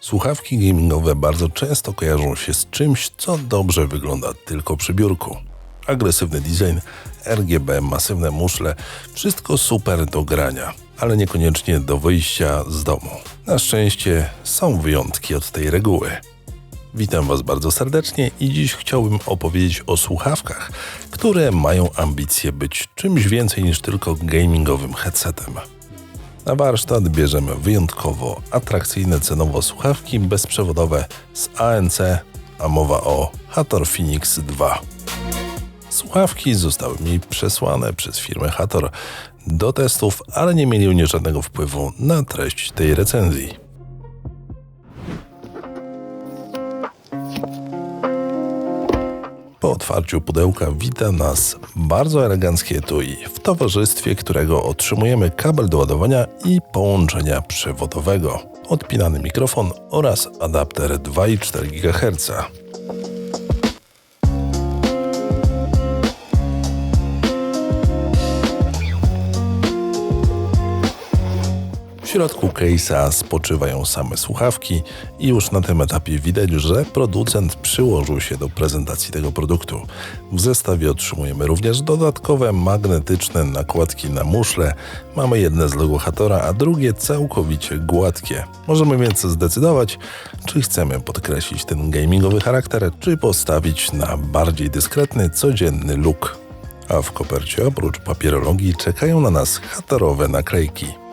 Słuchawki gamingowe bardzo często kojarzą się z czymś, co dobrze wygląda tylko przy biurku. Agresywny design, RGB, masywne muszle, wszystko super do grania, ale niekoniecznie do wyjścia z domu. Na szczęście są wyjątki od tej reguły. Witam Was bardzo serdecznie i dziś chciałbym opowiedzieć o słuchawkach, które mają ambicje być czymś więcej niż tylko gamingowym headsetem. Na warsztat bierzemy wyjątkowo atrakcyjne cenowo słuchawki bezprzewodowe z ANC, a mowa o Hator Phoenix 2. Słuchawki zostały mi przesłane przez firmę Hator do testów, ale nie mieli oni żadnego wpływu na treść tej recenzji. Otwarciu pudełka wita nas bardzo eleganckie etui, w towarzystwie którego otrzymujemy kabel do ładowania i połączenia przewodowego, odpinany mikrofon oraz adapter 2,4 GHz. W środku case'a spoczywają same słuchawki i już na tym etapie widać, że producent przyłożył się do prezentacji tego produktu. W zestawie otrzymujemy również dodatkowe magnetyczne nakładki na muszle. Mamy jedne z logo Hatora, a drugie całkowicie gładkie. Możemy więc zdecydować, czy chcemy podkreślić ten gamingowy charakter, czy postawić na bardziej dyskretny, codzienny look. A w kopercie oprócz papierologii czekają na nas hatorowe naklejki.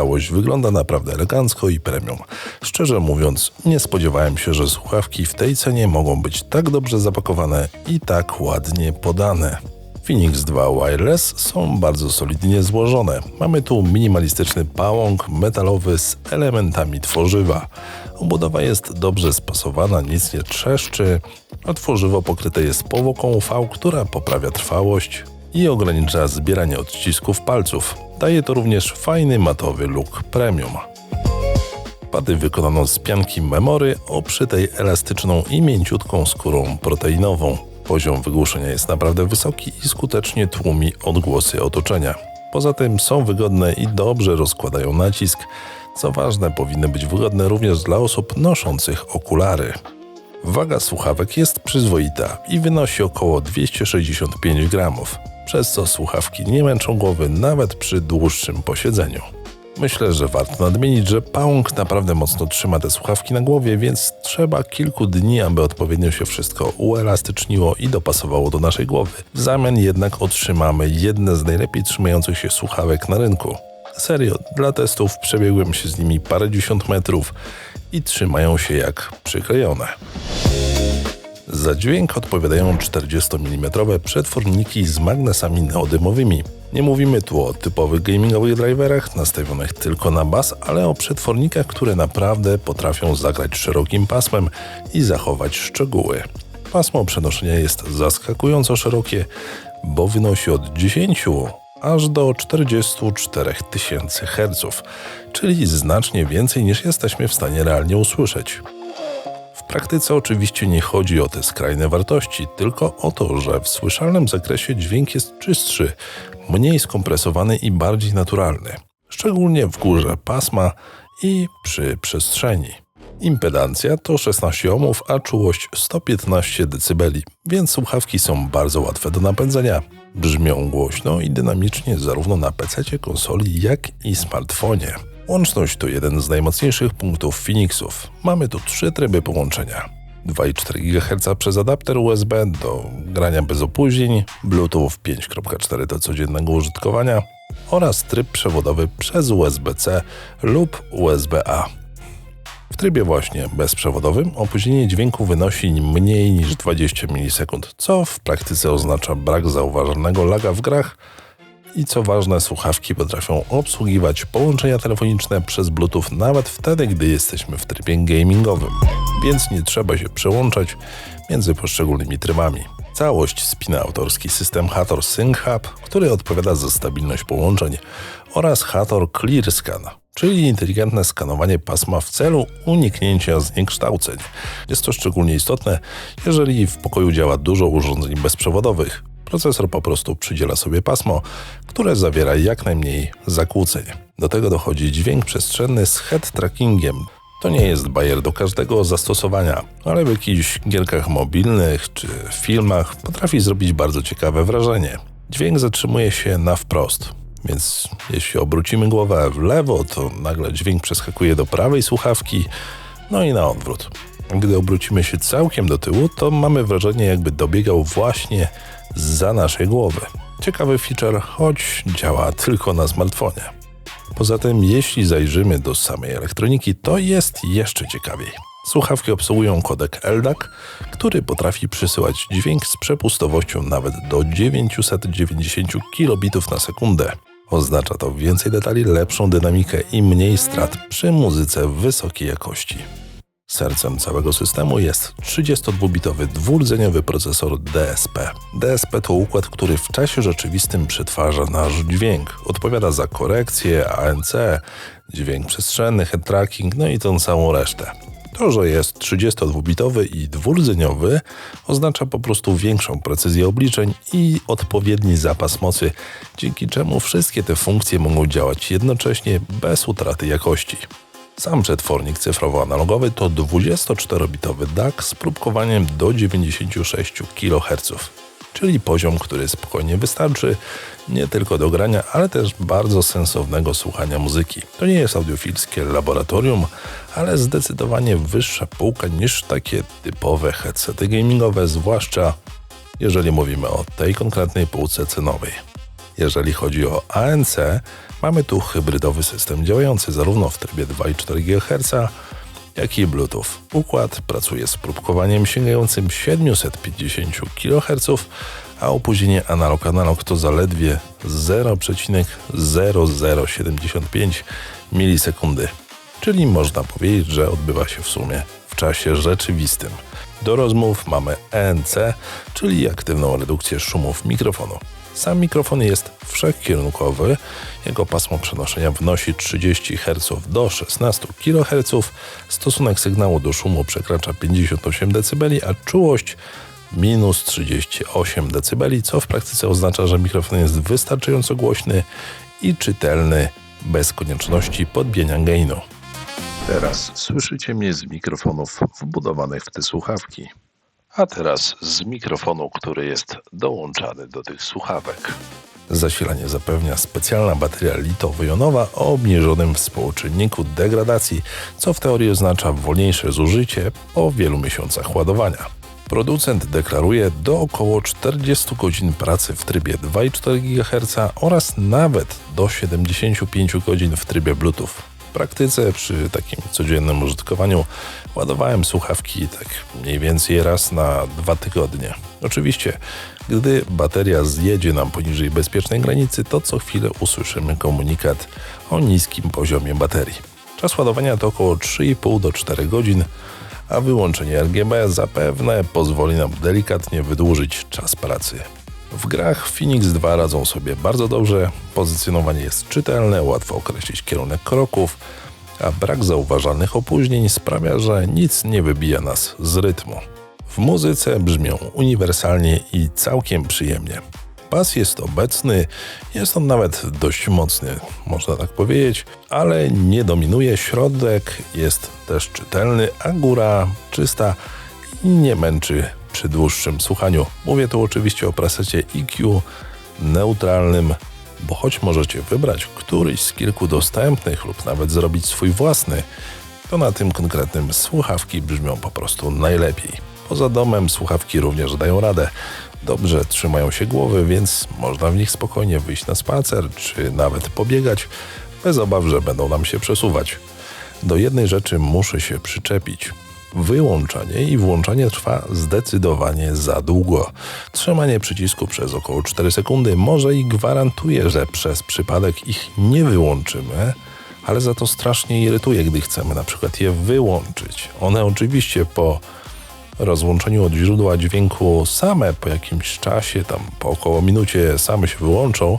Całość wygląda naprawdę elegancko i premium. Szczerze mówiąc, nie spodziewałem się, że słuchawki w tej cenie mogą być tak dobrze zapakowane i tak ładnie podane. Phoenix 2 Wireless są bardzo solidnie złożone. Mamy tu minimalistyczny pałąk metalowy z elementami tworzywa. Obudowa jest dobrze spasowana, nic nie trzeszczy, a tworzywo pokryte jest powłoką UV, która poprawia trwałość i ogranicza zbieranie odcisków palców. Daje to również fajny matowy look premium. Pady wykonano z pianki memory obszytej elastyczną i mięciutką skórą proteinową. Poziom wygłuszenia jest naprawdę wysoki i skutecznie tłumi odgłosy otoczenia. Poza tym są wygodne i dobrze rozkładają nacisk. Co ważne, powinny być wygodne również dla osób noszących okulary. Waga słuchawek jest przyzwoita i wynosi około 265 gramów, przez co słuchawki nie męczą głowy nawet przy dłuższym posiedzeniu. Myślę, że warto nadmienić, że pałąk naprawdę mocno trzyma te słuchawki na głowie, więc trzeba kilku dni, aby odpowiednio się wszystko uelastyczniło i dopasowało do naszej głowy. W zamian jednak otrzymamy jedne z najlepiej trzymających się słuchawek na rynku. Serio, dla testów przebiegłem się z nimi parędziesiąt metrów i trzymają się jak przyklejone. Za dźwięk odpowiadają 40 mm przetworniki z magnesami neodymowymi. Nie mówimy tu o typowych gamingowych driverach nastawionych tylko na bas, ale o przetwornikach, które naprawdę potrafią zagrać szerokim pasmem i zachować szczegóły. Pasmo przenoszenia jest zaskakująco szerokie, bo wynosi od 10 aż do 44 tysięcy Hz, czyli znacznie więcej niż jesteśmy w stanie realnie usłyszeć. Praktyce oczywiście nie chodzi o te skrajne wartości, tylko o to, że w słyszalnym zakresie dźwięk jest czystszy, mniej skompresowany i bardziej naturalny, szczególnie w górze pasma i przy przestrzeni. Impedancja to 16 ohmów, a czułość 115 dB, więc słuchawki są bardzo łatwe do napędzenia. Brzmią głośno i dynamicznie zarówno na PC, konsoli, jak i smartfonie. Łączność to jeden z najmocniejszych punktów Phoenixów. Mamy tu trzy tryby połączenia. 2,4 GHz przez adapter USB do grania bez opóźnień, Bluetooth 5.4 do codziennego użytkowania oraz tryb przewodowy przez USB-C lub USB-A. W trybie właśnie bezprzewodowym opóźnienie dźwięku wynosi mniej niż 20 milisekund, co w praktyce oznacza brak zauważalnego laga w grach i co ważne, słuchawki potrafią obsługiwać połączenia telefoniczne przez Bluetooth nawet wtedy, gdy jesteśmy w trybie gamingowym, więc nie trzeba się przełączać między poszczególnymi trybami. Całość spina autorski system Hator Sync Hub, który odpowiada za stabilność połączeń oraz Hator Clear Scan, czyli inteligentne skanowanie pasma w celu uniknięcia zniekształceń. Jest to szczególnie istotne, jeżeli w pokoju działa dużo urządzeń bezprzewodowych, Procesor po prostu przydziela sobie pasmo, które zawiera jak najmniej zakłóceń. Do tego dochodzi dźwięk przestrzenny z head trackingiem. To nie jest bajer do każdego zastosowania, ale w jakichś gierkach mobilnych czy filmach potrafi zrobić bardzo ciekawe wrażenie. Dźwięk zatrzymuje się na wprost, więc jeśli obrócimy głowę w lewo, to nagle dźwięk przeskakuje do prawej słuchawki, no i na odwrót. Gdy obrócimy się całkiem do tyłu, to mamy wrażenie, jakby dobiegał właśnie za naszej głowy. Ciekawy feature, choć działa tylko na smartfonie. Poza tym, jeśli zajrzymy do samej elektroniki, to jest jeszcze ciekawiej. Słuchawki obsługują kodek LDAC, który potrafi przysyłać dźwięk z przepustowością nawet do 990 kilobitów na sekundę. Oznacza to więcej detali, lepszą dynamikę i mniej strat przy muzyce wysokiej jakości. Sercem całego systemu jest 32-bitowy dwurdzeniowy procesor DSP. DSP to układ, który w czasie rzeczywistym przetwarza nasz dźwięk, odpowiada za korekcję, ANC, dźwięk przestrzenny, head tracking, no i tą całą resztę. To, że jest 32-bitowy i dwurdzeniowy, oznacza po prostu większą precyzję obliczeń i odpowiedni zapas mocy, dzięki czemu wszystkie te funkcje mogą działać jednocześnie bez utraty jakości. Sam przetwornik cyfrowo-analogowy to 24-bitowy DAC z próbkowaniem do 96 kHz, czyli poziom, który spokojnie wystarczy nie tylko do grania, ale też bardzo sensownego słuchania muzyki. To nie jest audiofilskie laboratorium, ale zdecydowanie wyższa półka niż takie typowe headsety gamingowe, zwłaszcza jeżeli mówimy o tej konkretnej półce cenowej. Jeżeli chodzi o ANC, mamy tu hybrydowy system działający zarówno w trybie 2,4 GHz, jak i Bluetooth. Układ pracuje z próbkowaniem sięgającym 750 kHz, a opóźnienie analog-analog to zaledwie 0,0075 milisekundy. Czyli można powiedzieć, że odbywa się w sumie w czasie rzeczywistym. Do rozmów mamy ENC, czyli aktywną redukcję szumów mikrofonu. Sam mikrofon jest wszechkierunkowy. Jego pasmo przenoszenia wynosi 30 Hz do 16 kHz. Stosunek sygnału do szumu przekracza 58 dB, a czułość minus 38 dB, co w praktyce oznacza, że mikrofon jest wystarczająco głośny i czytelny bez konieczności podbienia gainu. Teraz słyszycie mnie z mikrofonów wbudowanych w te słuchawki a teraz z mikrofonu, który jest dołączany do tych słuchawek. Zasilanie zapewnia specjalna bateria litowo-jonowa o obniżonym współczynniku degradacji, co w teorii oznacza wolniejsze zużycie po wielu miesiącach ładowania. Producent deklaruje do około 40 godzin pracy w trybie 2,4 GHz oraz nawet do 75 godzin w trybie Bluetooth. W praktyce przy takim codziennym użytkowaniu ładowałem słuchawki tak mniej więcej raz na dwa tygodnie. Oczywiście, gdy bateria zjedzie nam poniżej bezpiecznej granicy, to co chwilę usłyszymy komunikat o niskim poziomie baterii. Czas ładowania to około 3,5 do 4 godzin, a wyłączenie RGB zapewne pozwoli nam delikatnie wydłużyć czas pracy. W grach Phoenix 2 radzą sobie bardzo dobrze, pozycjonowanie jest czytelne, łatwo określić kierunek kroków, a brak zauważalnych opóźnień sprawia, że nic nie wybija nas z rytmu. W muzyce brzmią uniwersalnie i całkiem przyjemnie. Bas jest obecny, jest on nawet dość mocny, można tak powiedzieć, ale nie dominuje, środek jest też czytelny, a góra czysta i nie męczy przy dłuższym słuchaniu. Mówię tu oczywiście o presecie EQ neutralnym, bo choć możecie wybrać któryś z kilku dostępnych lub nawet zrobić swój własny, to na tym konkretnym słuchawki brzmią po prostu najlepiej. Poza domem słuchawki również dają radę. Dobrze trzymają się głowy, więc można w nich spokojnie wyjść na spacer czy nawet pobiegać, bez obaw, że będą nam się przesuwać. Do jednej rzeczy muszę się przyczepić. Wyłączanie i włączanie trwa zdecydowanie za długo. Trzymanie przycisku przez około 4 sekundy może i gwarantuje, że przez przypadek ich nie wyłączymy, ale za to strasznie irytuje, gdy chcemy na przykład je wyłączyć. One oczywiście po rozłączeniu od źródła dźwięku same po jakimś czasie, tam po około minucie same się wyłączą.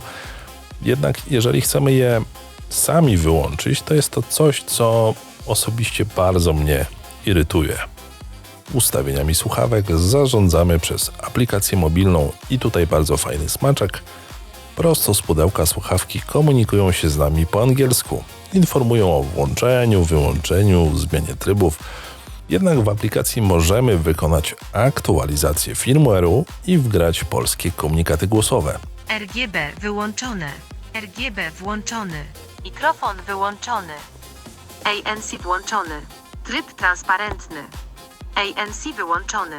Jednak jeżeli chcemy je sami wyłączyć, to jest to coś, co osobiście bardzo mnie irytuje. ustawieniami słuchawek zarządzamy przez aplikację mobilną i tutaj bardzo fajny smaczek. Prosto z pudełka słuchawki komunikują się z nami po angielsku. Informują o włączeniu, wyłączeniu, zmianie trybów. Jednak w aplikacji możemy wykonać aktualizację firmware'u i wgrać polskie komunikaty głosowe. RGB wyłączone. RGB włączony. Mikrofon wyłączony. ANC włączony. Tryb transparentny. ANC wyłączony.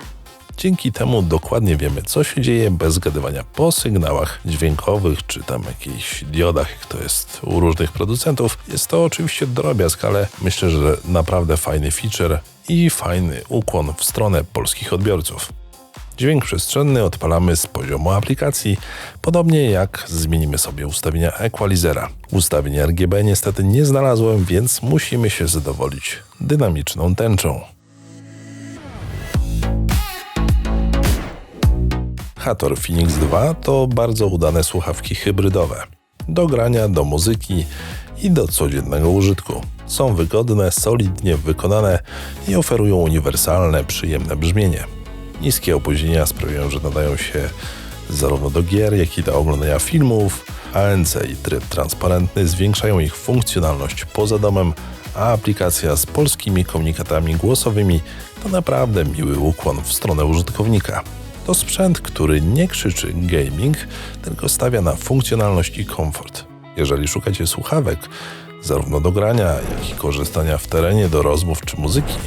Dzięki temu dokładnie wiemy, co się dzieje bez zgadywania po sygnałach dźwiękowych, czy tam jakichś diodach, jak to jest u różnych producentów. Jest to oczywiście drobiazg, ale myślę, że naprawdę fajny feature i fajny ukłon w stronę polskich odbiorców. Dźwięk przestrzenny odpalamy z poziomu aplikacji, podobnie jak zmienimy sobie ustawienia equalizera. Ustawień RGB niestety nie znalazłem, więc musimy się zadowolić dynamiczną tęczą. Hator Phoenix 2 to bardzo udane słuchawki hybrydowe. Do grania, do muzyki i do codziennego użytku. Są wygodne, solidnie wykonane i oferują uniwersalne, przyjemne brzmienie. Niskie opóźnienia sprawiają, że nadają się zarówno do gier, jak i do oglądania filmów. ANC i tryb transparentny zwiększają ich funkcjonalność poza domem, a aplikacja z polskimi komunikatami głosowymi to naprawdę miły ukłon w stronę użytkownika. To sprzęt, który nie krzyczy gaming, tylko stawia na funkcjonalność i komfort. Jeżeli szukacie słuchawek, zarówno do grania, jak i korzystania w terenie do rozmów czy muzyki,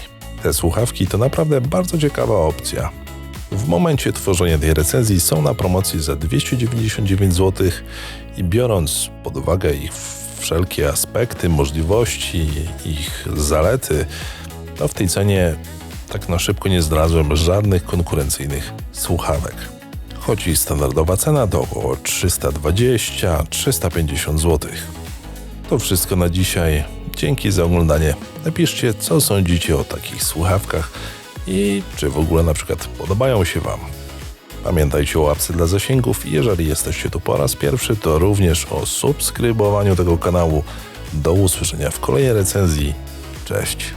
te słuchawki to naprawdę bardzo ciekawa opcja. W momencie tworzenia tej recenzji są na promocji za 299 zł i biorąc pod uwagę ich wszelkie aspekty, możliwości, ich zalety, to w tej cenie tak na szybko nie znalazłem żadnych konkurencyjnych słuchawek. Choć i standardowa cena to około 320-350 zł. To wszystko na dzisiaj. Dzięki za oglądanie. Napiszcie, co sądzicie o takich słuchawkach i czy w ogóle na przykład podobają się Wam. Pamiętajcie o łapce dla zasięgów jeżeli jesteście tu po raz pierwszy, to również o subskrybowaniu tego kanału. Do usłyszenia w kolejnej recenzji. Cześć!